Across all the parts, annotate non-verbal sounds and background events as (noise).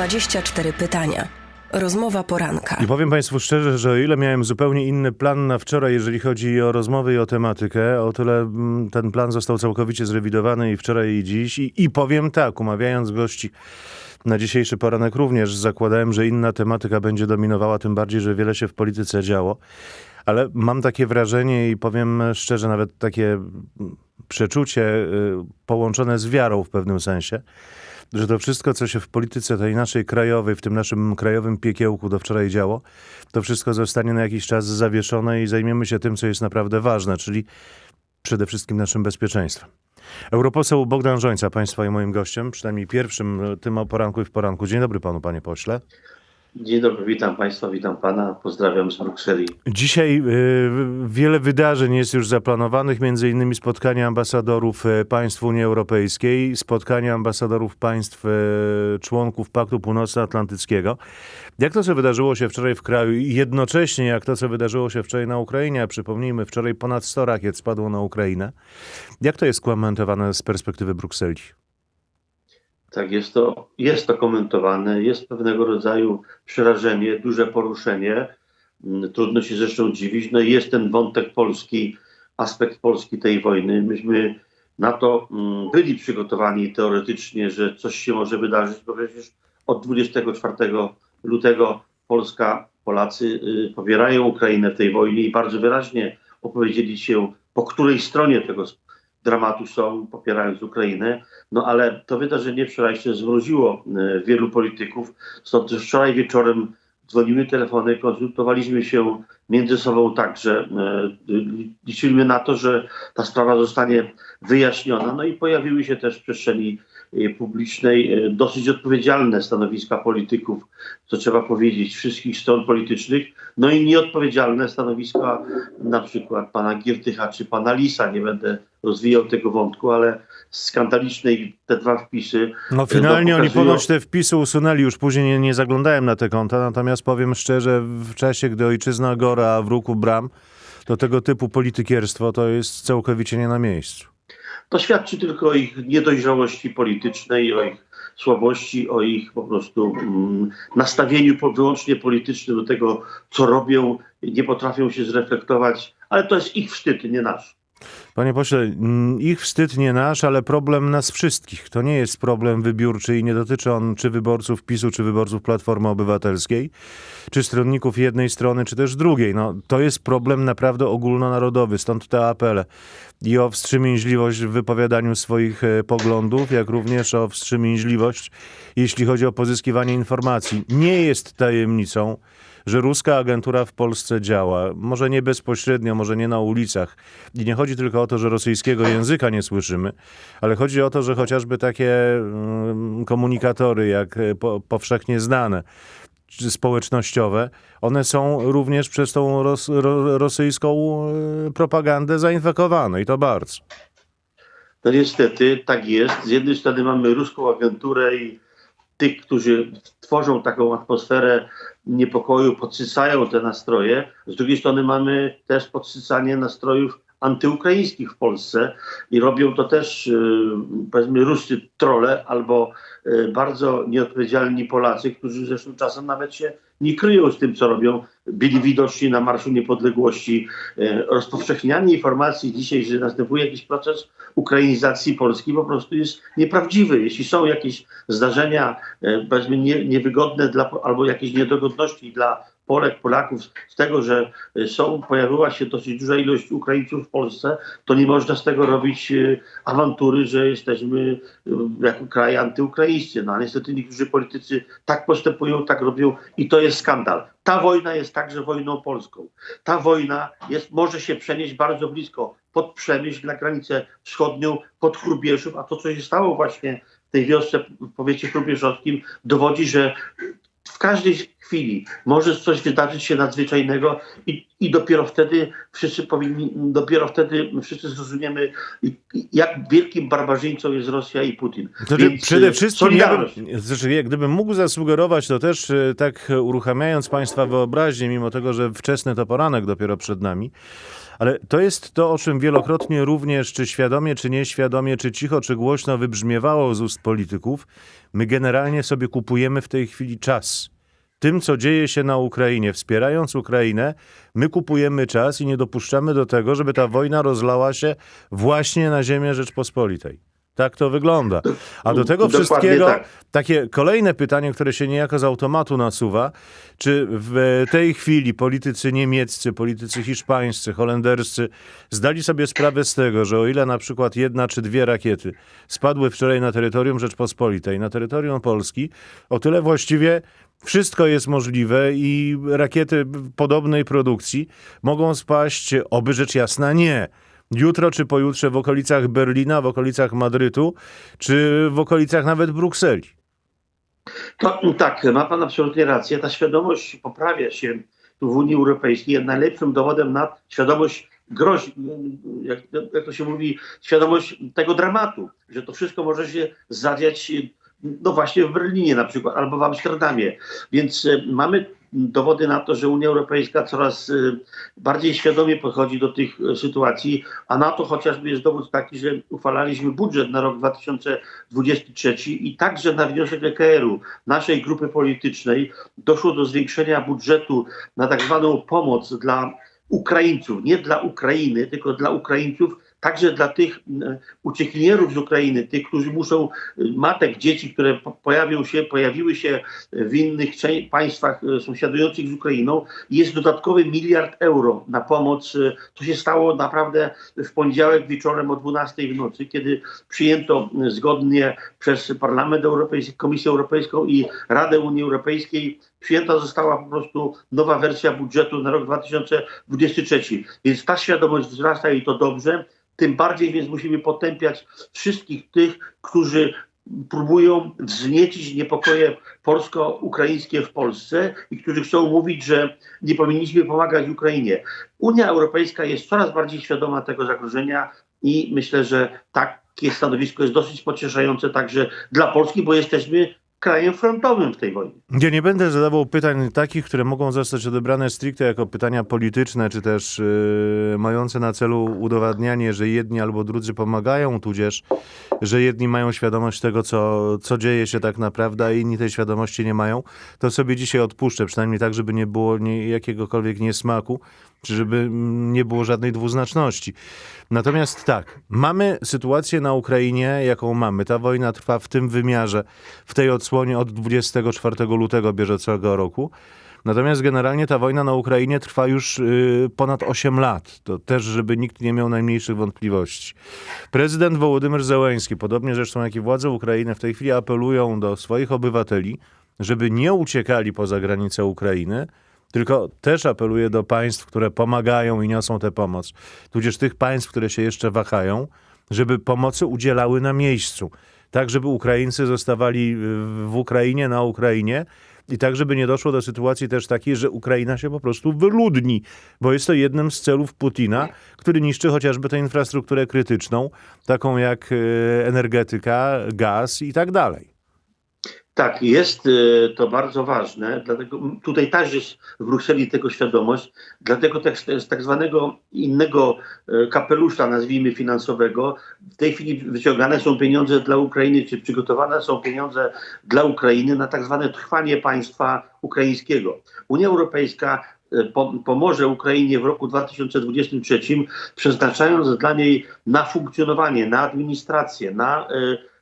24 pytania. Rozmowa poranka. I powiem Państwu szczerze, że o ile miałem zupełnie inny plan na wczoraj, jeżeli chodzi o rozmowy i o tematykę, o tyle mm, ten plan został całkowicie zrewidowany i wczoraj i dziś. I, i powiem tak, umawiając gości na dzisiejszy poranek również zakładałem, że inna tematyka będzie dominowała, tym bardziej, że wiele się w polityce działo. Ale mam takie wrażenie i powiem szczerze, nawet takie mm, przeczucie y, połączone z wiarą w pewnym sensie, że to wszystko, co się w polityce tej naszej krajowej, w tym naszym krajowym piekiełku do wczoraj działo, to wszystko zostanie na jakiś czas zawieszone i zajmiemy się tym, co jest naprawdę ważne, czyli przede wszystkim naszym bezpieczeństwem. Europoseł Bogdan Żońca, Państwa i moim gościem, przynajmniej pierwszym e, tym o poranku i w poranku. Dzień dobry Panu, Panie Pośle. Dzień dobry, witam Państwa, witam Pana, pozdrawiam z Brukseli. Dzisiaj y, wiele wydarzeń jest już zaplanowanych, między innymi spotkanie ambasadorów y, państw Unii Europejskiej, spotkanie ambasadorów państw y, członków Paktu Północnoatlantyckiego. Jak to, co wydarzyło się wczoraj w kraju i jednocześnie jak to, co wydarzyło się wczoraj na Ukrainie, a przypomnijmy, wczoraj ponad 100 rakiet spadło na Ukrainę. Jak to jest komentowane z perspektywy Brukseli? Tak, jest to, jest to komentowane, jest pewnego rodzaju przerażenie, duże poruszenie. Mm, Trudno się zresztą dziwić. No i jest ten wątek polski, aspekt polski tej wojny. Myśmy na to mm, byli przygotowani teoretycznie, że coś się może wydarzyć, bo przecież od 24 lutego Polska, Polacy y, popierają Ukrainę w tej wojnie i bardzo wyraźnie opowiedzieli się, po której stronie tego dramatu są, popierając Ukrainę. No ale to wydarzenie wczorajsze zwróciło e, wielu polityków. Stąd też wczoraj wieczorem dzwoniły telefony, konsultowaliśmy się między sobą tak, że e, liczyliśmy na to, że ta sprawa zostanie wyjaśniona. No i pojawiły się też w przestrzeni publicznej dosyć odpowiedzialne stanowiska polityków, co trzeba powiedzieć, wszystkich stron politycznych, no i nieodpowiedzialne stanowiska na przykład pana Giertycha czy pana Lisa. Nie będę rozwijał tego wątku, ale skandaliczne te dwa wpisy. No finalnie no, oni pokazują- ponoć te wpisy usunęli, już później nie, nie zaglądałem na te konta, natomiast powiem szczerze, w czasie, gdy ojczyzna gora, a w ruku bram, to tego typu politykierstwo to jest całkowicie nie na miejscu. To świadczy tylko o ich niedojrzałości politycznej, o ich słabości, o ich po prostu mm, nastawieniu po, wyłącznie politycznym do tego, co robią, nie potrafią się zreflektować, ale to jest ich wstyd, nie nasz. Panie pośle, mm, ich wstyd nie nasz, ale problem nas wszystkich. To nie jest problem wybiórczy i nie dotyczy on czy wyborców PiSu, czy wyborców Platformy Obywatelskiej, czy stronników jednej strony, czy też drugiej. No, to jest problem naprawdę ogólnonarodowy, stąd te apele i o wstrzemięźliwość w wypowiadaniu swoich e, poglądów, jak również o wstrzemięźliwość, jeśli chodzi o pozyskiwanie informacji. Nie jest tajemnicą, że ruska agentura w Polsce działa. Może nie bezpośrednio, może nie na ulicach. I nie chodzi tylko o to, że rosyjskiego języka nie słyszymy, ale chodzi o to, że chociażby takie mm, komunikatory, jak e, po, powszechnie znane, społecznościowe, one są również przez tą ros, ro, rosyjską e, propagandę zainfekowane i to bardzo. No niestety tak jest. Z jednej strony mamy ruską agenturę i tych, którzy tworzą taką atmosferę niepokoju, podsycają te nastroje. Z drugiej strony mamy też podsycanie nastrojów antyukraińskich w Polsce i robią to też yy, powiedzmy ruscy trole albo yy, bardzo nieodpowiedzialni Polacy, którzy zresztą czasem nawet się nie kryją z tym, co robią. Byli widoczni na Marszu Niepodległości. Yy, rozpowszechnianie informacji dzisiaj, że następuje jakiś proces ukrainizacji Polski po prostu jest nieprawdziwy. Jeśli są jakieś zdarzenia, powiedzmy, nie, niewygodne dla, albo jakieś niedogodności dla Polek, Polaków z tego, że są, pojawiła się dosyć duża ilość Ukraińców w Polsce, to nie można z tego robić e, awantury, że jesteśmy e, jako kraj antyukraińscy. No a niestety niektórzy politycy tak postępują, tak robią i to jest skandal. Ta wojna jest także wojną polską. Ta wojna jest, może się przenieść bardzo blisko pod Przemyśl, na granicę wschodnią, pod Chrubieszów, a to, co się stało właśnie w tej wiosce w powiecie chrubieszowskim, dowodzi, że w każdej chwili może coś wydarzyć się nadzwyczajnego i, i dopiero wtedy wszyscy powinni, dopiero wtedy wszyscy zrozumiemy, jak wielkim barbarzyńcą jest Rosja i Putin. Znaczy, Więc, przede wszystkim, ja solidarność. bym, znaczy, gdybym mógł zasugerować, to też e, tak uruchamiając Państwa wyobraźnię, mimo tego, że wczesny to poranek dopiero przed nami, Ale to jest to, o czym wielokrotnie również, czy świadomie, czy nieświadomie, czy cicho, czy głośno wybrzmiewało z ust polityków. My generalnie sobie kupujemy w tej chwili czas. Tym, co dzieje się na Ukrainie, wspierając Ukrainę, my kupujemy czas i nie dopuszczamy do tego, żeby ta wojna rozlała się właśnie na ziemię Rzeczpospolitej. Tak to wygląda. A do tego Dokładnie wszystkiego tak. takie kolejne pytanie, które się niejako z automatu nasuwa, czy w tej chwili politycy niemieccy, politycy hiszpańscy, holenderscy zdali sobie sprawę z tego, że o ile na przykład jedna czy dwie rakiety spadły wczoraj na terytorium Rzeczpospolitej, na terytorium Polski, o tyle właściwie wszystko jest możliwe i rakiety podobnej produkcji mogą spaść, oby rzecz jasna, nie. Jutro czy pojutrze w okolicach Berlina, w okolicach Madrytu, czy w okolicach nawet Brukseli. To, tak, ma pan absolutnie rację. Ta świadomość poprawia się tu w Unii Europejskiej. Najlepszym dowodem na świadomość groźb, jak, jak to się mówi, świadomość tego dramatu, że to wszystko może się zadziać no właśnie w Berlinie na przykład, albo w Amsterdamie. Więc e, mamy dowody na to, że Unia Europejska coraz e, bardziej świadomie podchodzi do tych e, sytuacji, a na to chociażby jest dowód taki, że uchwalaliśmy budżet na rok 2023 i także na wniosek EKR-u, naszej grupy politycznej, doszło do zwiększenia budżetu na tak zwaną pomoc dla Ukraińców, nie dla Ukrainy, tylko dla Ukraińców, także dla tych e, uciekinierów z Ukrainy, tych, którzy muszą, e, matek, dzieci, które po- pojawią się, pojawiły się w innych państwach e, sąsiadujących z Ukrainą. Jest dodatkowy miliard euro na pomoc. E, To się stało naprawdę w poniedziałek wieczorem o 12 w nocy, kiedy przyjęto e, zgodnie przez Parlament Europejski, Komisję Europejską i Radę Unii Europejskiej przyjęta została po prostu nowa wersja budżetu na rok 2023. Więc ta świadomość wzrasta i to dobrze. Tym bardziej więc musimy potępiać wszystkich tych, którzy próbują wzniecić niepokoje polsko-ukraińskie w Polsce i którzy chcą mówić, że nie powinniśmy pomagać Ukrainie. Unia Europejska jest coraz bardziej świadoma tego zagrożenia i myślę, że takie stanowisko jest dosyć pocieszające także dla Polski, bo jesteśmy krajem frontowym w tej wojnie. Ja nie będę zadawał pytań takich, które mogą zostać odebrane stricte jako pytania polityczne, czy też yy, mające na celu udowadnianie, że jedni albo drudzy pomagają, tudzież, że jedni mają świadomość tego, co, co dzieje się tak naprawdę, a inni tej świadomości nie mają. To sobie dzisiaj odpuszczę, przynajmniej tak, żeby nie było nie, jakiegokolwiek niesmaku, żeby nie było żadnej dwuznaczności. Natomiast tak, mamy sytuację na Ukrainie, jaką mamy. Ta wojna trwa w tym wymiarze, w tej odsłonie od 24 lutego bieżącego roku. Natomiast generalnie ta wojna na Ukrainie trwa już y, ponad 8 lat. To też, żeby nikt nie miał najmniejszych wątpliwości. Prezydent Wołodymyr Zełenski, podobnie zresztą jak i władze Ukrainy, w tej chwili apelują do swoich obywateli, żeby nie uciekali poza granice Ukrainy, tylko też apeluje do państw, które pomagają i niosą tę pomoc, tudzież tych państw, które się jeszcze wahają, żeby pomocy udzielały na miejscu. Tak, żeby Ukraińcy zostawali w Ukrainie, na Ukrainie i tak, żeby nie doszło do sytuacji też takiej, że Ukraina się po prostu wyludni, bo jest to jednym z celów Putina, który niszczy chociażby tę infrastrukturę krytyczną, taką jak e, energetyka, gaz i tak dalej. Tak, jest y, to bardzo ważne, dlatego tutaj też jest w Brukseli tego świadomość, dlatego tak, z tak zwanego innego y, kapelusza, nazwijmy finansowego, w tej chwili wyciągane są pieniądze dla Ukrainy, czy przygotowane są pieniądze dla Ukrainy na tak zwane trwanie państwa ukraińskiego. Unia Europejska y, po- pomoże Ukrainie w roku 2023, przeznaczając dla niej na funkcjonowanie, na administrację, na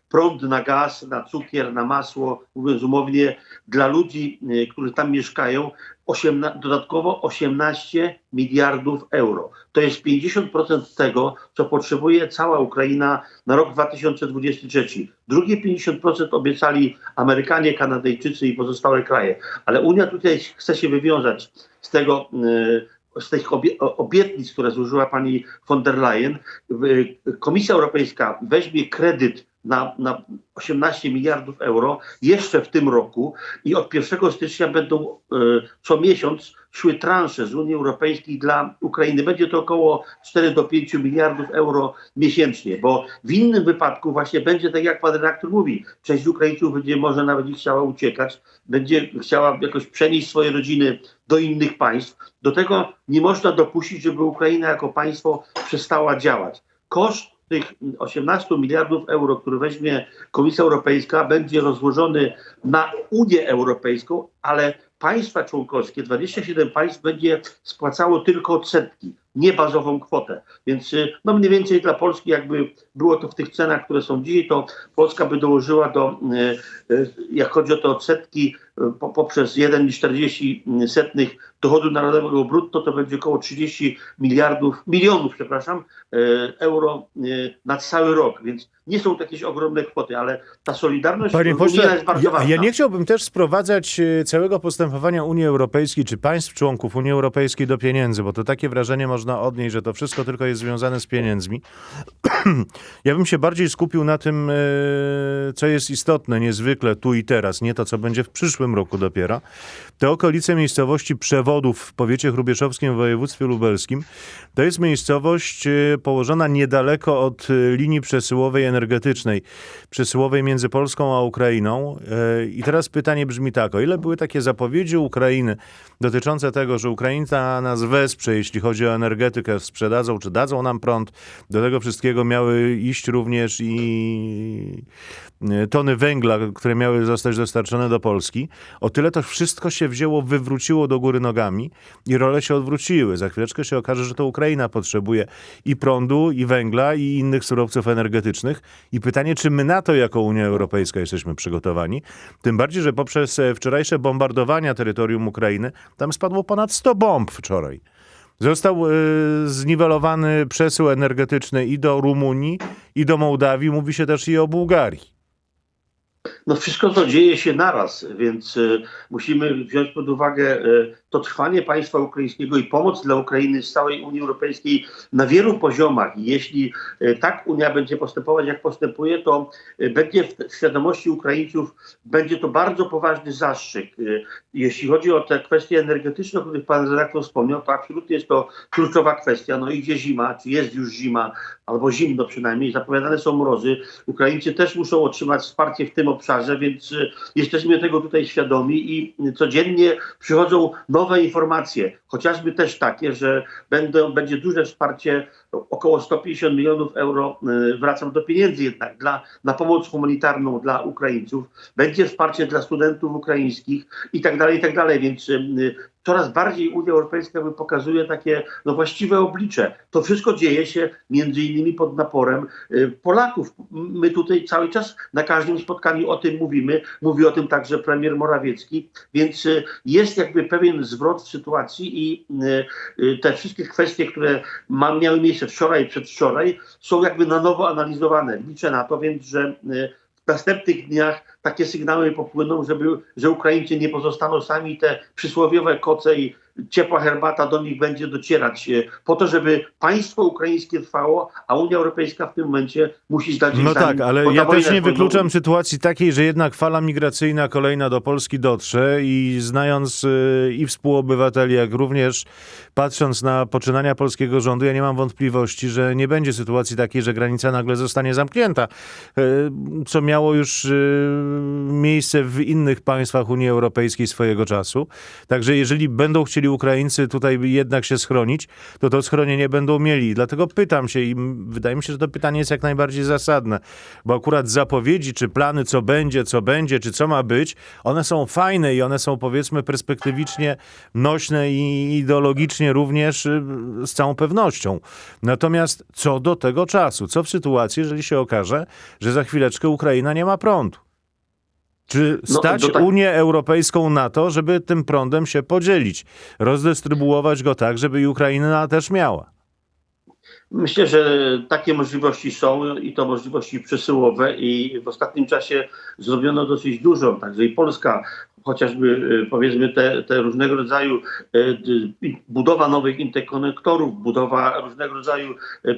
prąd, na gaz, na cukier, na masło, mówiąc umownie, dla ludzi, y, którzy tam mieszkają, osiemna, dodatkowo 18 miliardów euro. To jest 50% tego, co potrzebuje cała Ukraina na rok 2023. Drugie 50% obiecali Amerykanie, Kanadyjczycy i pozostałe kraje. Ale Unia tutaj chce się wywiązać z tego. y, z tych obie- obietnic, które złożyła pani von der Leyen, Komisja Europejska weźmie kredyt na, na 18 miliardów euro jeszcze w tym roku i od 1 stycznia będą e, co miesiąc szły transze z Unii Europejskiej dla Ukrainy. Będzie to około 4 do 5 miliardów euro miesięcznie, bo w innym wypadku właśnie będzie tak jak pan redaktor mówi, część Ukraińców będzie może nawet nie chciała uciekać, będzie chciała jakoś przenieść swoje rodziny do innych państw. Do tego nie można dopuścić, żeby Ukraina jako państwo przestała działać. Koszt tych 18 miliardów euro, które weźmie Komisja Europejska, będzie rozłożony na Unię Europejską, ale państwa członkowskie, 27 państw będzie spłacało tylko odsetki, nie bazową kwotę. Więc y, no mniej więcej dla Polski, jakby było to w tych cenach, które są dzisiaj, to Polska by dołożyła do, y, y, jak chodzi o te odsetki, po, poprzez 1,40 setnych dochodu narodowego brutto, to będzie około 30 miliardów, milionów, przepraszam, euro na cały rok. Więc nie są to jakieś ogromne kwoty, ale ta solidarność Panie unijna pośle, jest bardzo ja, ważna. ja nie chciałbym też sprowadzać całego postępowania Unii Europejskiej czy państw członków Unii Europejskiej do pieniędzy, bo to takie wrażenie można odnieść, że to wszystko tylko jest związane z pieniędzmi. (clears throat) ja bym się bardziej skupił na tym, e, co jest istotne niezwykle tu i teraz, nie to, co będzie w przyszłym roku dopiero. Te okolice miejscowości Przewodów w powiecie chrubieszowskim w województwie lubelskim to jest miejscowość e, położona niedaleko od e, linii przesyłowej energetycznej, przesyłowej między Polską a Ukrainą. I teraz pytanie brzmi tak, o ile były takie zapowiedzi Ukrainy dotyczące tego, że Ukraina nas wesprze, jeśli chodzi o energetykę, sprzedadzą czy dadzą nam prąd, do tego wszystkiego miały iść również i e, tony węgla, które miały zostać dostarczone do Polski, o tyle to wszystko się wzięło, wywróciło do góry nogami i role się odwróciły. Za chwileczkę się okaże, że to Ukraina potrzebuje i prądu, i węgla, i innych surowców energetycznych. I pytanie, czy my na to jako Unia Europejska jesteśmy przygotowani? Tym bardziej, że poprzez e, wczorajsze bombardowania terytorium Ukrainy, tam spadło ponad 100 bomb wczoraj. Został e, zniwelowany przesył energetyczny i do Rumunii, i do Mołdawii. Mówi się też i o Bułgarii. No wszystko to dzieje się naraz, więc y, musimy wziąć pod uwagę y, to trwanie państwa ukraińskiego i pomoc dla Ukrainy z całej Unii Europejskiej na wielu poziomach. Jeśli y, tak Unia będzie postępować, jak postępuje, to y, będzie w świadomości Ukraińców, będzie to bardzo poważny zastrzyk. Y, Jeśli chodzi o te kwestie energetyczne, o których pan redaktor wspomniał, to absolutnie jest to kluczowa kwestia. No idzie zima, czy jest już zima, albo zimno przynajmniej, zapowiadane są mrozy. Ukraińcy też muszą otrzymać wsparcie w tym obszarze, więc jesteśmy tego tutaj świadomi i codziennie przychodzą nowe informacje, chociażby też takie, że będą, będzie duże wsparcie, około 150 milionów euro, y, wracam do pieniędzy jednak, dla, na pomoc humanitarną dla Ukraińców, będzie wsparcie dla studentów ukraińskich i tak dalej, i tak dalej, więc y, coraz bardziej Unia Europejska pokazuje takie no, właściwe oblicze. To wszystko dzieje się między innymi pod naporem y, Polaków. My tutaj cały czas na każdym spotkaniu o tym mówimy. Mówi o tym także premier Morawiecki, więc y, jest jakby pewien zwrot w sytuacji i y, y, te wszystkie kwestie, które miały miejsce wczoraj i przedwczoraj są jakby na nowo analizowane. Liczę na to więc, że y, w następnych dniach takie sygnały popłyną, żeby, że Ukraińcy nie pozostaną sami te przysłowiowe koce i ciepła herbata do nich będzie docierać e, po to, żeby państwo ukraińskie trwało, a Unia Europejska w tym momencie musi zdać No tak, ale ja też nie wykluczam sytuacji takiej, że jednak fala migracyjna kolejna do Polski dotrze i znając y, i współobywateli, jak również patrząc na poczynania polskiego rządu, ja nie mam wątpliwości, że nie będzie sytuacji takiej, że granica nagle zostanie zamknięta, y, co miało już miejsce w innych państwach Unii Europejskiej swojego czasu. Także jeżeli będą chcieli Ukraińcy tutaj jednak się schronić, to to schronienie będą mieli. Dlatego pytam się i wydaje mi się, że to pytanie jest jak najbardziej zasadne, bo akurat zapowiedzi, czy plany, co będzie, co będzie, czy co ma być, one są fajne i one są powiedzmy perspektywicznie nośne i ideologicznie również y, z całą pewnością. Natomiast co do tego czasu? Co w sytuacji, jeżeli się okaże, że za chwileczkę Ukraina nie ma prądu? Czy No, stać to tak- Unię Europejską na to, żeby tym prądem się podzielić, rozdystrybuować go tak, żeby Ukraina też miała? Myślę, że takie możliwości są i to możliwości przesyłowe i w ostatnim czasie zrobiono dosyć dużo, także i Polska, chociażby e, powiedzmy te, te różnego rodzaju i budowa nowych interkonektorów, budowa różnego rodzaju e,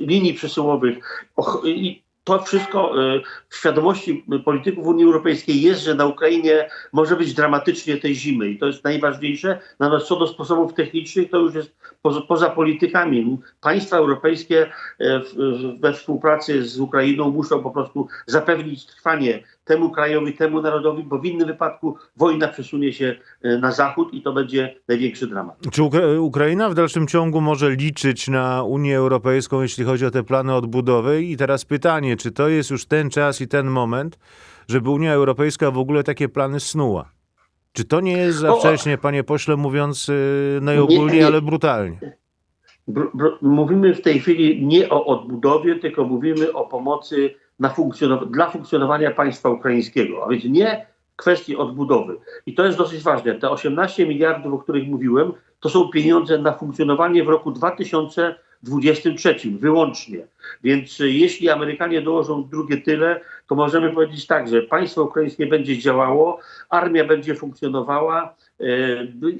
linii przesyłowych i to wszystko y, w świadomości polityków Unii Europejskiej jest, że na Ukrainie może być dramatycznie tej zimy i to jest najważniejsze. Natomiast co do sposobów technicznych, to już jest poza, poza politykami. Państwa europejskie w- we współpracy z Ukrainą muszą po prostu zapewnić trwanie temu krajowi, temu narodowi, bo w innym wypadku wojna przesunie się y, na zachód i to będzie największy dramat. Czy Ukra- Ukraina w dalszym ciągu może liczyć na Unię Europejską, jeśli chodzi o te plany odbudowy? I teraz pytanie, czy to jest już ten czas i ten moment, żeby Unia Europejska w ogóle takie plany snuła? Czy to nie jest za O, o. wcześnie, panie pośle, mówiąc yy, najogólniej, nie. ale brutalnie? Br- br- mówimy w tej chwili nie o odbudowie, tylko mówimy o pomocy funkcjonow- dla funkcjonowania państwa ukraińskiego, a więc nie kwestii odbudowy. I to jest dosyć ważne. Te 18 miliardów, o których mówiłem, to są pieniądze na funkcjonowanie w roku 2023 wyłącznie. Więc y, jeśli Amerykanie dołożą drugie tyle, to możemy powiedzieć tak, że państwo ukraińskie będzie działało, armia będzie funkcjonowała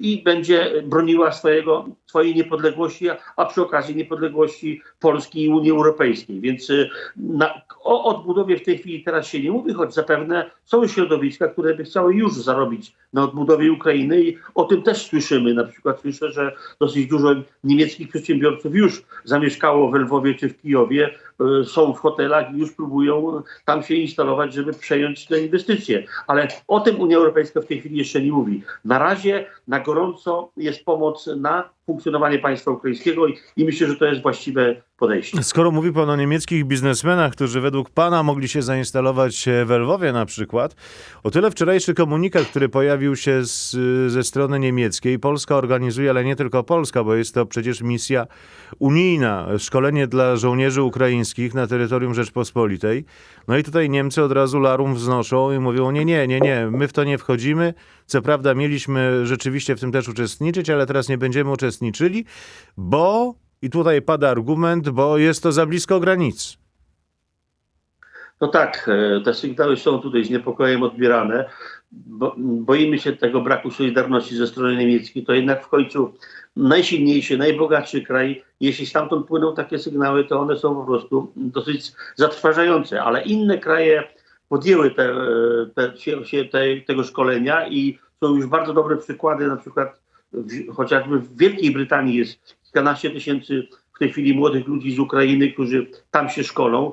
i będzie broniła swojego, swojej niepodległości, a, przy okazji niepodległości Polski i Unii Europejskiej. Więc y, na, o odbudowie w tej chwili teraz się nie mówi, choć zapewne są środowiska, które by chciały już zarobić na odbudowie Ukrainy i o tym też słyszymy. Na przykład słyszę, że dosyć dużo niemieckich przedsiębiorców już zamieszkało w Lwowie czy w Kijowie, y, są w hotelach i już próbują tam się instalować, żeby przejąć te inwestycje. Ale o tym Unia Europejska w tej chwili jeszcze nie mówi. Na razie na gorąco jest pomoc na funkcjonowanie państwa ukraińskiego i, i myślę, że to jest właściwe podejście. Skoro mówi pan o niemieckich biznesmenach, którzy według pana mogli się zainstalować w Lwowie na przykład, o tyle wczorajszy komunikat, który pojawił się z, ze strony niemieckiej, Polska organizuje, ale nie tylko Polska, bo jest to przecież misja unijna, szkolenie dla żołnierzy ukraińskich na terytorium Rzeczpospolitej. No i tutaj Niemcy od razu larum wznoszą i mówią, nie, nie, nie, nie, my w to nie wchodzimy. Co prawda mieliśmy rzeczywiście w tym też uczestniczyć, ale teraz nie będziemy uczestniczyli, bo i tutaj pada argument, bo jest to za blisko granic. No tak, e, te sygnały są tutaj z niepokojem odbierane. Bo, boimy się tego braku solidarności ze strony niemieckiej. To jednak w końcu najsilniejszy, najbogatszy kraj. Jeśli stamtąd płyną takie sygnały, to one są po prostu dosyć zatrważające. Ale inne kraje podjęły te, te, się te, tego szkolenia i są już bardzo dobre przykłady. Na przykład w, chociażby w Wielkiej Brytanii jest kilkanaście tysięcy w tej chwili młodych ludzi z Ukrainy, którzy tam się szkolą.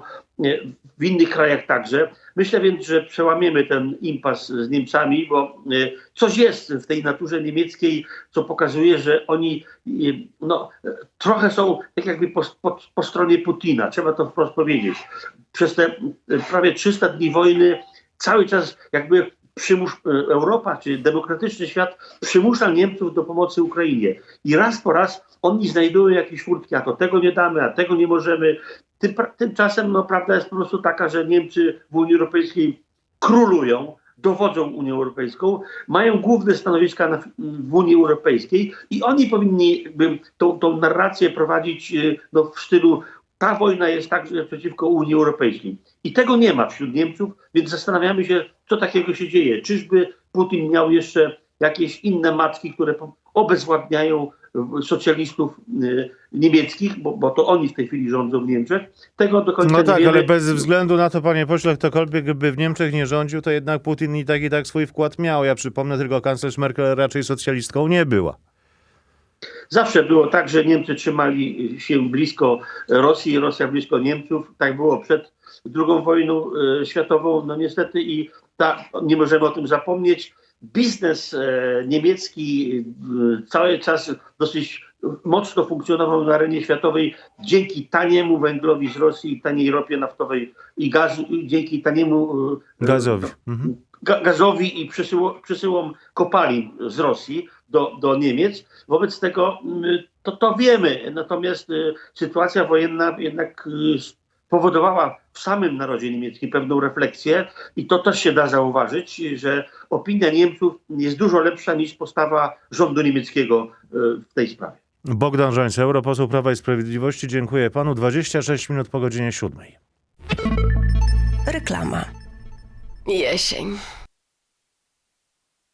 W innych krajach także. Myślę więc, że przełamiemy ten impas z Niemcami, bo e, coś jest w tej naturze niemieckiej, co pokazuje, że oni e, no, trochę są tak jakby po, po, po stronie Putina. Trzeba to wprost powiedzieć. Przez te e, prawie 300 dni wojny cały czas jakby przymusz, e, Europa czy demokratyczny świat przymusza Niemców do pomocy Ukrainie. I raz po raz oni znajdują jakieś furtki, a to tego nie damy, a tego nie możemy. Tym, tymczasem no, prawda jest po prostu taka, że Niemcy w Unii Europejskiej królują, dowodzą Unią Europejską, mają główne stanowiska na, w Unii Europejskiej i oni powinni jakby, tą, tą narrację prowadzić e, no, w stylu ta wojna jest także przeciwko Unii Europejskiej. I tego nie ma wśród Niemców, więc zastanawiamy się, co takiego się dzieje. Czyżby Putin miał jeszcze jakieś inne matki, które obezwładniają socjalistów e, niemieckich, bo, bo to oni w tej chwili rządzą w Niemczech. Tego do końca No tak, ale bez względu na to, panie pośle, ktokolwiek by w Niemczech nie rządził, to jednak Putin i tak i tak swój wkład miał. Ja przypomnę tylko, kanclerz Merkel raczej socjalistką nie była. Zawsze było tak, że Niemcy trzymali się blisko Rosji, Rosja blisko Niemców. Tak było przed II wojną e, światową, no niestety i ta, nie możemy o tym zapomnieć. Biznes e, niemiecki e, cały czas dosyć mocno funkcjonował na arenie światowej dzięki taniemu węglowi z Rosji, taniej ropie naftowej i gazu, i dzięki taniemu e, Gazowi. Mhm. ga- gazowi i przesyło, przesyłom kopalin z Rosji do, do Niemiec. Wobec tego mm, to, to wiemy. Natomiast sytuacja wojenna jednak spowodowała w samym narodzie niemieckim pewną refleksję i to też się da zauważyć, że opinia Niemców jest dużo lepsza niż postawa rządu niemieckiego y, w tej sprawie. Bogdan Żońca, europoseł Prawa i Sprawiedliwości. Dziękuję panu. 26 minut po godzinie 7. Reklama. Jesień.